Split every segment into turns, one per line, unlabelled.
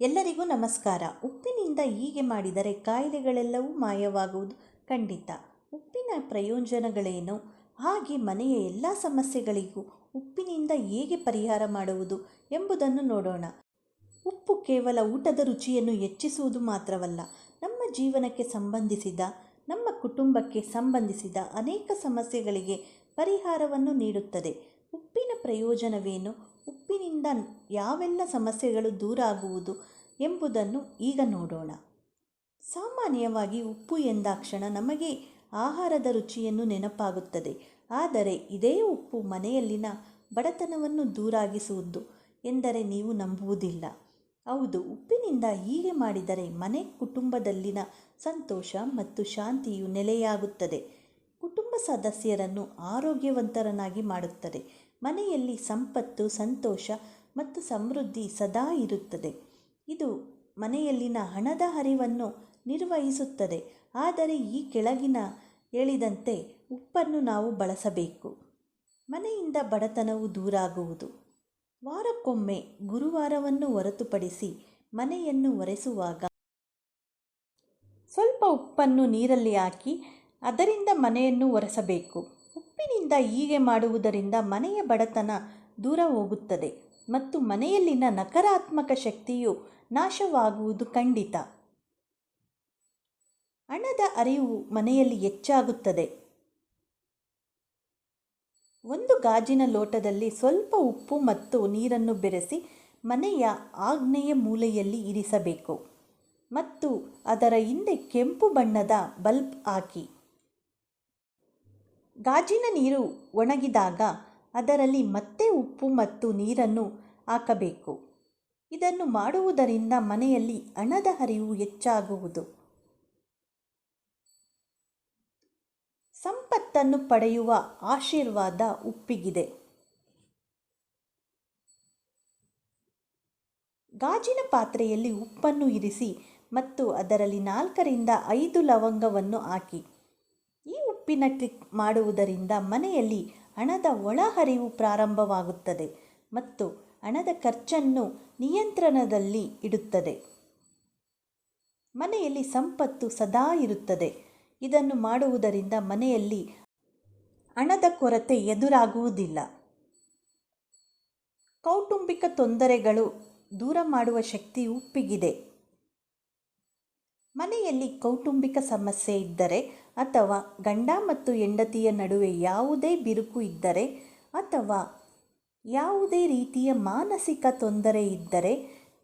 ಎಲ್ಲರಿಗೂ ನಮಸ್ಕಾರ. ಉಪ್ಪಿನಿಂದ ಹೀಗೆ ಮಾಡಿದರೆ ಕಾಯಿಲೆಗಳೆಲ್ಲವೂ ಮಾಯವಾಗುವುದು ಖಂಡಿತ. ಉಪ್ಪಿನ ಪ್ರಯೋಜನಗಳೇನು? ಹಾಗೆ ಮನೆಯ ಎಲ್ಲ ಸಮಸ್ಯೆಗಳಿಗೂ ಉಪ್ಪಿನಿಂದ ಹೇಗೆ ಪರಿಹಾರ ಮಾಡುವುದು ಎಂಬುದನ್ನು ನೋಡೋಣ. ಉಪ್ಪು ಕೇವಲ ಊಟದ ರುಚಿಯನ್ನು ಹೆಚ್ಚಿಸುವುದು ಮಾತ್ರವಲ್ಲ, ನಮ್ಮ ಜೀವನಕ್ಕೆ ಸಂಬಂಧಿಸಿದ, ನಮ್ಮ ಕುಟುಂಬಕ್ಕೆ ಸಂಬಂಧಿಸಿದ ಅನೇಕ ಸಮಸ್ಯೆಗಳಿಗೆ ಪರಿಹಾರವನ್ನು ನೀಡುತ್ತದೆ. ಉಪ್ಪಿನ ಪ್ರಯೋಜನವೇನು? ಉಪ್ಪಿನಿಂದ ಯಾವೆಲ್ಲ ಸಮಸ್ಯೆಗಳು ದೂರ ಆಗುವುದು ಎಂಬುದನ್ನು ಈಗ ನೋಡೋಣ. ಸಾಮಾನ್ಯವಾಗಿ ಉಪ್ಪು ಎಂದಾಕ್ಷಣ ನಮಗೆ ಆಹಾರದ ರುಚಿಯನ್ನು ನೆನಪಾಗುತ್ತದೆ. ಆದರೆ ಇದೇ ಉಪ್ಪು ಮನೆಯಲ್ಲಿನ ಬಡತನವನ್ನು ದೂರಾಗಿಸುವುದು ಎಂದರೆ ನೀವು ನಂಬುವುದಿಲ್ಲ. ಹೌದು, ಉಪ್ಪಿನಿಂದ ಹೀಗೆ ಮಾಡಿದರೆ ಮನೆ ಕುಟುಂಬದಲ್ಲಿನ ಸಂತೋಷ ಮತ್ತು ಶಾಂತಿಯು ನೆಲೆಯಾಗುತ್ತದೆ. ಕುಟುಂಬ ಸದಸ್ಯರನ್ನು ಆರೋಗ್ಯವಂತರನ್ನಾಗಿ ಮಾಡುತ್ತದೆ. ಮನೆಯಲ್ಲಿ ಸಂಪತ್ತು, ಸಂತೋಷ ಮತ್ತು ಸಮೃದ್ಧಿ ಸದಾ ಇರುತ್ತದೆ. ಇದು ಮನೆಯಲ್ಲಿನ ಹಣದ ಹರಿವನ್ನು ನಿರ್ವಹಿಸುತ್ತದೆ. ಆದರೆ ಈ ಕೆಳಗಿನ ಹೇಳಿದಂತೆ ಉಪ್ಪನ್ನು ನಾವು ಬಳಸಬೇಕು. ಮನೆಯಿಂದ ಬಡತನವು ದೂರಾಗುವುದು. ವಾರಕ್ಕೊಮ್ಮೆ ಗುರುವಾರವನ್ನು ಹೊರತುಪಡಿಸಿ ಮನೆಯನ್ನು ಒರೆಸುವಾಗ ಸ್ವಲ್ಪ ಉಪ್ಪನ್ನು ನೀರಲ್ಲಿ ಹಾಕಿ ಅದರಿಂದ ಮನೆಯನ್ನು ಒರೆಸಬೇಕು. ಉಪ್ಪಿನಿಂದ ಹೀಗೆ ಮಾಡುವುದರಿಂದ ಮನೆಯ ಬಡತನ ದೂರ ಹೋಗುತ್ತದೆ ಮತ್ತು ಮನೆಯಲ್ಲಿನ ನಕಾರಾತ್ಮಕ ಶಕ್ತಿಯು ನಾಶವಾಗುವುದು ಖಂಡಿತ. ಹಣದ ಅರಿವು ಮನೆಯಲ್ಲಿ ಹೆಚ್ಚಾಗುತ್ತದೆ. ಒಂದು ಗಾಜಿನ ಲೋಟದಲ್ಲಿ ಸ್ವಲ್ಪ ಉಪ್ಪು ಮತ್ತು ನೀರನ್ನು ಬೆರೆಸಿ ಮನೆಯ ಆಗ್ನೇಯ ಮೂಲೆಯಲ್ಲಿ ಇರಿಸಬೇಕು ಮತ್ತು ಅದರ ಹಿಂದೆ ಕೆಂಪು ಬಣ್ಣದ ಬಲ್ಬ್ ಹಾಕಿ. ಗಾಜಿನ ನೀರು ಒಣಗಿದಾಗ ಅದರಲ್ಲಿ ಮತ್ತೆ ಉಪ್ಪು ಮತ್ತು ನೀರನ್ನು ಹಾಕಬೇಕು. ಇದನ್ನು ಮಾಡುವುದರಿಂದ ಮನೆಯಲ್ಲಿ ಹಣದ ಹರಿವು ಹೆಚ್ಚಾಗುವುದು. ಸಂಪತ್ತನ್ನು ಪಡೆಯುವ ಆಶೀರ್ವಾದ ಉಪ್ಪಿಗಿದೆ. ಗಾಜಿನ ಪಾತ್ರೆಯಲ್ಲಿ ಉಪ್ಪನ್ನು ಇರಿಸಿ ಮತ್ತು ಅದರಲ್ಲಿ ನಾಲ್ಕರಿಂದ ಐದು ಲವಂಗವನ್ನು ಹಾಕಿ. ಉಪ್ಪಿನ ಟ್ರಿಕ್ ಮಾಡುವುದರಿಂದ ಮನೆಯಲ್ಲಿ ಹಣದ ಒಳಹರಿವು ಪ್ರಾರಂಭವಾಗುತ್ತದೆ ಮತ್ತು ಹಣದ ಖರ್ಚನ್ನು ನಿಯಂತ್ರಣದಲ್ಲಿ ಇಡುತ್ತದೆ. ಮನೆಯಲ್ಲಿ ಸಂಪತ್ತು ಸದಾ ಇರುತ್ತದೆ. ಇದನ್ನು ಮಾಡುವುದರಿಂದ ಮನೆಯಲ್ಲಿ ಹಣದ ಕೊರತೆ ಎದುರಾಗುವುದಿಲ್ಲ. ಕೌಟುಂಬಿಕ ತೊಂದರೆಗಳು ದೂರ ಮಾಡುವ ಶಕ್ತಿ ಉಪ್ಪಿಗಿದೆ. ಮನೆಯಲ್ಲಿ ಕೌಟುಂಬಿಕ ಸಮಸ್ಯೆ ಇದ್ದರೆ ಅಥವಾ ಗಂಡ ಮತ್ತು ಹೆಂಡತಿಯ ನಡುವೆ ಯಾವುದೇ ಬಿರುಕು ಇದ್ದರೆ ಅಥವಾ ಯಾವುದೇ ರೀತಿಯ ಮಾನಸಿಕ ತೊಂದರೆ ಇದ್ದರೆ,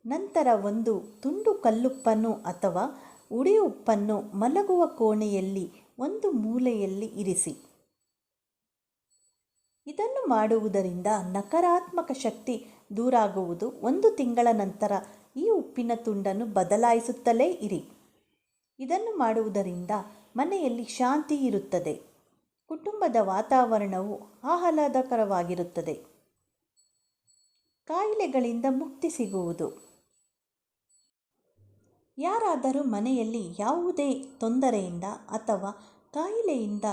ನಂತರ ಒಂದು ತುಂಡು ಕಲ್ಲುಪ್ಪನ್ನು ಅಥವಾ ಉಡಿ ಉಪ್ಪನ್ನು ಮಲಗುವ ಕೋಣೆಯಲ್ಲಿ ಒಂದು ಮೂಲೆಯಲ್ಲಿ ಇರಿಸಿ. ಇದನ್ನು ಮಾಡುವುದರಿಂದ ನಕಾರಾತ್ಮಕ ಶಕ್ತಿ ದೂರಾಗುವುದು. ಒಂದು ತಿಂಗಳ ನಂತರ ಈ ಉಪ್ಪಿನ ತುಂಡನ್ನು ಬದಲಾಯಿಸುತ್ತಲೇ ಇರಿ. ಇದನ್ನು ಮಾಡುವುದರಿಂದ ಮನೆಯಲ್ಲಿ ಶಾಂತಿ ಇರುತ್ತದೆ. ಕುಟುಂಬದ ವಾತಾವರಣವು ಆಹ್ಲಾದಕರವಾಗಿರುತ್ತದೆ. ಕಾಯಿಲೆಗಳಿಂದ ಮುಕ್ತಿ ಸಿಗುವುದು. ಯಾರಾದರೂ ಮನೆಯಲ್ಲಿ ಯಾವುದೇ ತೊಂದರೆಯಿಂದ ಅಥವಾ ಕಾಯಿಲೆಯಿಂದ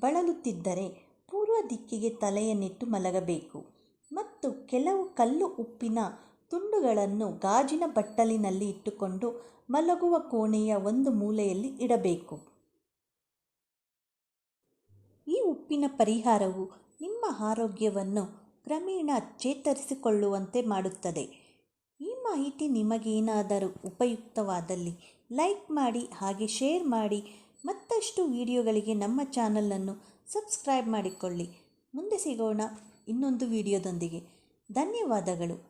ಬಳಲುತ್ತಿದ್ದರೆ ಪೂರ್ವ ದಿಕ್ಕಿಗೆ ತಲೆಯನ್ನಿಟ್ಟು ಮಲಗಬೇಕು. ಮತ್ತು ಕೆಲವು ಕಲ್ಲು ಉಪ್ಪಿನ ತುಂಡುಗಳನ್ನು ಗಾಜಿನ ಬಟ್ಟಲಿನಲ್ಲಿ ಇಟ್ಟುಕೊಂಡು ಮಲಗುವ ಕೋಣೆಯ ಒಂದು ಮೂಲೆಯಲ್ಲಿ ಇಡಬೇಕು. ಈ ಉಪ್ಪಿನ ಪರಿಹಾರವು ನಿಮ್ಮ ಆರೋಗ್ಯವನ್ನು ಕ್ರಮೇಣ ಚೇತರಿಸಿಕೊಳ್ಳುವಂತೆ ಮಾಡುತ್ತದೆ. ಈ ಮಾಹಿತಿ ನಿಮಗೇನಾದರೂ ಉಪಯುಕ್ತವಾದಲ್ಲಿ ಲೈಕ್ ಮಾಡಿ, ಹಾಗೆ ಶೇರ್ ಮಾಡಿ, ಮತ್ತಷ್ಟು ವಿಡಿಯೋಗಳಿಗೆ ನಮ್ಮ ಚಾನಲನ್ನು ಸಬ್ಸ್ಕ್ರೈಬ್ ಮಾಡಿಕೊಳ್ಳಿ. ಮುಂದೆ ಸಿಗೋಣ ಇನ್ನೊಂದು ವಿಡಿಯೋದೊಂದಿಗೆ. ಧನ್ಯವಾದಗಳು.